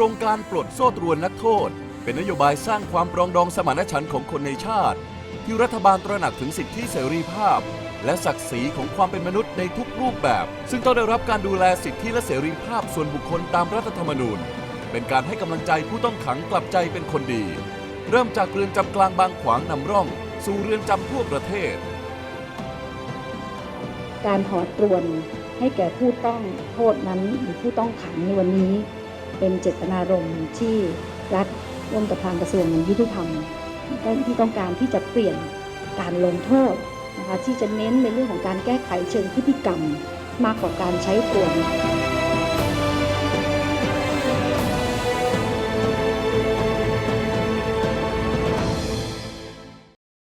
ครงการปลดโซ่ตรวนนักโทษ เป็นนโยบายสร้างความปรองดองสมานฉันท์ของคนในชาติ ที่รัฐบาลตระหนักถึงสิทธิเสรีภาพ และศักดิ์ศรีของความเป็นมนุษย์ในทุกรูปแบบ ซึ่งต้องได้รับการดูแลสิทธิและเสรีภาพส่วนบุคคลตามรัฐธรรมนูญ เป็นการให้กำลังใจผู้ต้องขังกลับใจเป็นคนดี เริ่มจากเรือนจำกลางบางขวางนำร่อง สู่เรือนจำทั่วประเทศ การถอดตรวนให้แก่ผู้ต้องโทษนั้นหรือผู้ต้องขังในวันนี้ เป็นเจตนารมณ์ที่รัฐร่วมกับทางกระทรวงยุติธรรมที่ต้องการที่จะเปลี่ยนการลงโทษนะคะที่จะเน้นในเรื่องของการแก้ไขเชิงพฤติกรรมมากกว่าการใช้ตรวน